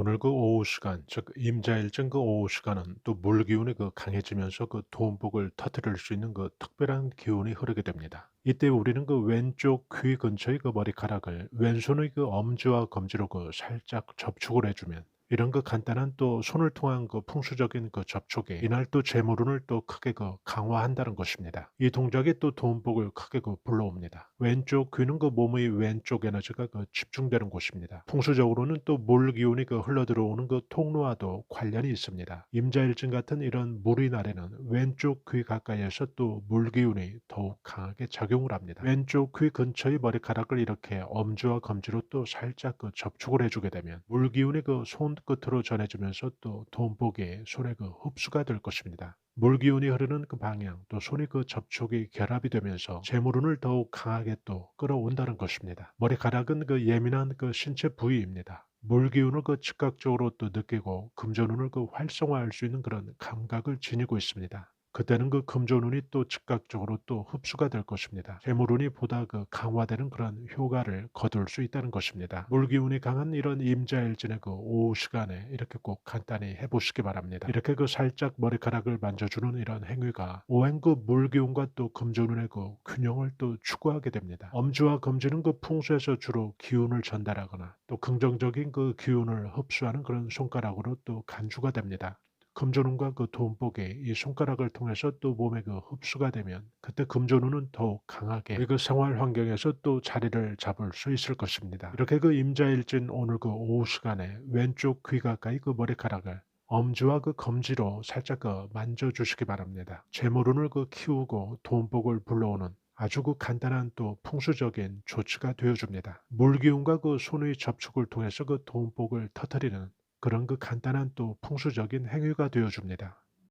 오늘 그 오후 시간, 즉 임자일정 그 오후 시간은 또 물기운이 그 강해지면서 그 돈복을 터뜨릴 수 있는 그 특별한 기운이 흐르게 됩니다. 이때 우리는 그 왼쪽 귀 근처의 그 머리카락을 왼손의 그 엄지와 검지로 그 살짝 접촉을 해주면 이런 그 간단한 또 손을 통한 그 풍수적인 그 접촉이 이날 또 재물운을 또 크게 그 강화한다는 것입니다. 이 동작이 또 돈복을 크게 그 불러옵니다. 왼쪽 귀는 그 몸의 왼쪽 에너지가 그 집중되는 곳입니다. 풍수적으로는 또 물 기운이 그 흘러 들어오는 그 통로와도 관련이 있습니다. 임자일증 같은 이런 물의 날에는 왼쪽 귀 가까이에서 또 물 기운이 더욱 강하게 작용을 합니다. 왼쪽 귀 근처의 머리카락을 이렇게 엄지와 검지로 또 살짝 그 접촉을 해주게 되면 물 기운이 그 손끝으로 전해지면서 또 돈복이 손에 그 흡수가 될 것입니다. 물 기운이 흐르는 그 방향 또 손이 그 접촉이 결합이 되면서 재물운을 더욱 강하게 또 끌어온다는 것입니다. 머리카락은 그 예민한 그 신체 부위입니다. 물 기운을 그 즉각적으로 또 느끼고 금전운을 그 활성화할 수 있는 그런 감각을 지니고 있습니다. 그때는 그 금전운이 또 즉각적으로 또 흡수가 될 것입니다. 재물운이 보다 그 강화되는 그런 효과를 거둘 수 있다는 것입니다. 물기운이 강한 이런 임자일진의 그 오후 시간에 이렇게 꼭 간단히 해보시기 바랍니다. 이렇게 그 살짝 머리카락을 만져주는 이런 행위가 오행 그 물기운과 또 금전운의 그 균형을 또 추구하게 됩니다. 엄지와 검지는 그 풍수에서 주로 기운을 전달하거나 또 긍정적인 그 기운을 흡수하는 그런 손가락으로 또 간주가 됩니다. 금전운과 그 돈복이 이 손가락을 통해서 또 몸에 그 흡수가 되면 그때 금전운은 더욱 강하게 그 생활 환경에서 또 자리를 잡을 수 있을 것입니다. 이렇게 그 임자일진 오늘 그 오후 시간에 왼쪽 귀 가까이 그 머리카락을 엄지와 그 검지로 살짝 그 만져주시기 바랍니다. 재물운을 그 키우고 돈복을 불러오는 아주 그 간단한 또 풍수적인 조치가 되어줍니다. 물기운과 그 손의 접촉을 통해서 그 돈복을 터뜨리는 그런 그 간단한 또 풍수적인 행위가 되어 줍니다.